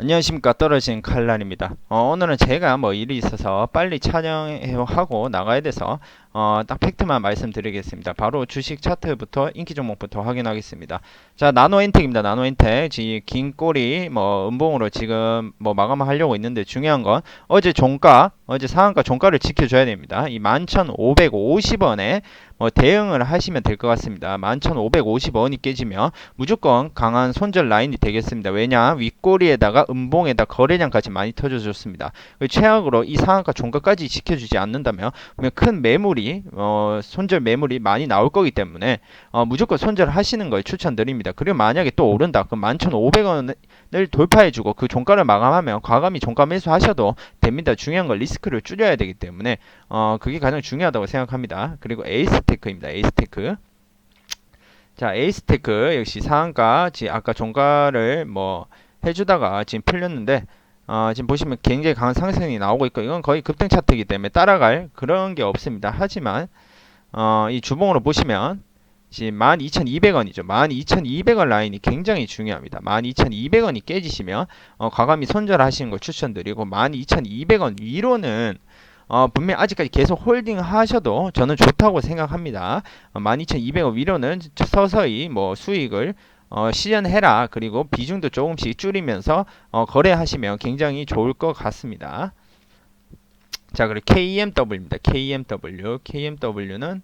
안녕하십니까. 떨어진 칼날입니다. 어, 오늘은 제가 뭐 일이 있어서 빨리 촬영하고 나가야 돼서 어, 딱 팩트만 말씀드리겠습니다. 바로 주식 차트부터 인기 종목부터 확인하겠습니다. 자 나노엔텍입니다. 나노엔텍. 긴 꼬리 뭐 음봉으로 지금 뭐 마감하려고 있는데 중요한 건 어제 종가 어제 상한가 종가를 지켜줘야 됩니다. 이 11,550원에 뭐 대응을 하시면 될 것 같습니다. 11,550원이 깨지면 무조건 강한 손절 라인이 되겠습니다. 왜냐? 윗꼬리에다가 음봉에다 거래량까지 많이 터져줬습니다. 그 최악으로 이 상한가 종가까지 지켜주지 않는다면 큰 매물이 어, 손절 매물이 많이 나올 거기 때문에 어, 무조건 손절하시는 걸 추천드립니다. 그리고 만약에 또 오른다 그럼 11,500원을 돌파해주고 그 종가를 마감하면 과감히 종가 매수하셔도 됩니다. 중요한 건 리스크를 줄여야 되기 때문에 어, 그게 가장 중요하다고 생각합니다. 그리고 에이스테크입니다. 에이스테크 자, 에이스테크 역시 상한가, 지 아까 종가를 뭐 해주다가 지금 풀렸는데 어, 지금 보시면 굉장히 강한 상승이 나오고 있고 이건 거의 급등 차트이기 때문에 따라갈 그런 게 없습니다. 하지만 어, 이 주봉으로 보시면 지금 12,200원이죠. 12,200원 라인이 굉장히 중요합니다. 12,200원이 깨지시면 어, 과감히 손절하시는 걸 추천드리고 12,200원 위로는 어, 분명 아직까지 계속 홀딩 하셔도 저는 좋다고 생각합니다. 어, 12,200원 위로는 서서히 뭐 수익을 어, 실현해라. 그리고 비중도 조금씩 줄이면서 어, 거래하시면 굉장히 좋을 것 같습니다. 자, 그리고 KMW입니다. KMW. KMW는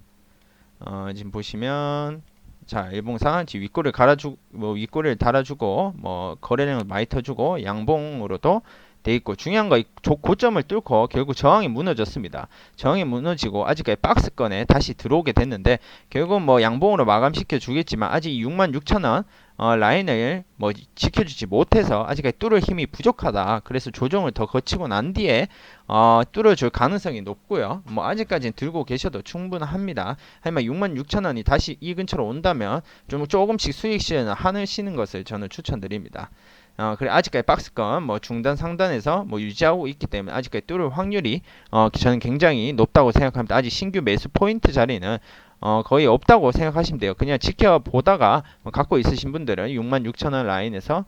어, 지금 보시면 자, 일봉상 지금 윗꼬리를 갈아주 뭐 윗꼬리를 달아주고 뭐 거래량을 많이 터주고 양봉으로도 돼 있고 중요한 거 고점을 뚫고 결국 저항이 무너졌습니다. 저항이 무너지고 아직까지 박스권에 다시 들어오게 됐는데 결국 뭐 양봉으로 마감시켜 주겠지만 아직 66,000원 어, 라인을 뭐 지켜주지 못해서 아직까지 뚫을 힘이 부족하다. 그래서 조정을 더 거치고 난 뒤에 어, 뚫어줄 가능성이 높고요. 뭐 아직까지는 들고 계셔도 충분합니다. 하지만 66,000원이 다시 이 근처로 온다면 좀 조금씩 수익 실현을 하시는 것을 저는 추천드립니다. 어, 그래 아직까지 박스권 뭐 중단 상단에서 뭐 유지하고 있기 때문에 아직까지 뚫을 확률이 어, 저는 굉장히 높다고 생각합니다. 아직 신규 매수 포인트 자리는 어, 거의 없다고 생각하시면 돼요. 그냥 지켜보다가 뭐 갖고 있으신 분들은 66,000원 라인에서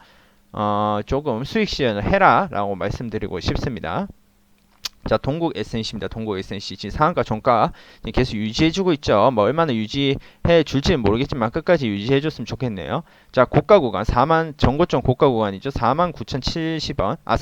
어, 조금 수익 실현을 해라 라고 말씀드리고 싶습니다. 자, 동국 SNC입니다. 동국 SNC 지금 상한가 종가 계속 유지해주고 있죠. 뭐 얼마나 유지해 줄지는 모르겠지만 끝까지 유지해줬으면 좋겠네요. 자, 고가 구간 4만 전고점 고가 구간이죠. 4만 9,070원, 아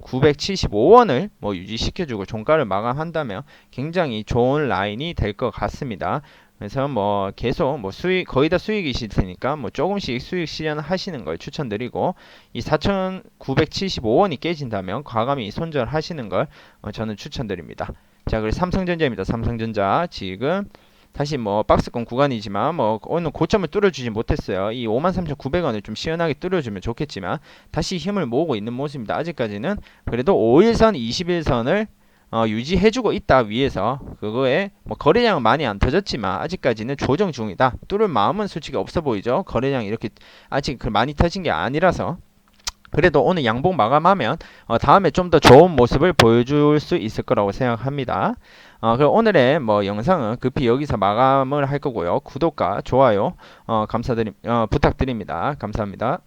4,975원을 뭐 유지시켜주고 종가를 마감한다면 굉장히 좋은 라인이 될 것 같습니다. 그래서 뭐 계속 뭐 수익 거의 다 수익이실 테니까 뭐 조금씩 수익 실현하시는 걸 추천드리고 이 4,975원이 깨진다면 과감히 손절하시는 걸 어, 저는 추천드립니다. 자, 그리고 삼성전자입니다. 삼성전자 지금 다시 뭐 박스권 구간이지만 뭐 오늘 고점을 뚫어주지 못했어요. 이 53,900원을 좀 시원하게 뚫어주면 좋겠지만 다시 힘을 모으고 있는 모습입니다. 아직까지는 그래도 5일선, 21선을 어, 유지해주고 있다 위에서 그거에 뭐 거래량은 많이 안 터졌지만 아직까지는 조정 중이다. 뚫을 마음은 솔직히 없어 보이죠. 거래량이 이렇게 아직 그 많이 터진 게 아니라서 그래도 오늘 양봉 마감하면 어, 다음에 좀 더 좋은 모습을 보여줄 수 있을 거라고 생각합니다. 어, 그럼 오늘의 뭐 영상은 급히 여기서 마감을 할 거고요. 구독과 좋아요 어, 감사드립 어, 부탁드립니다. 감사합니다.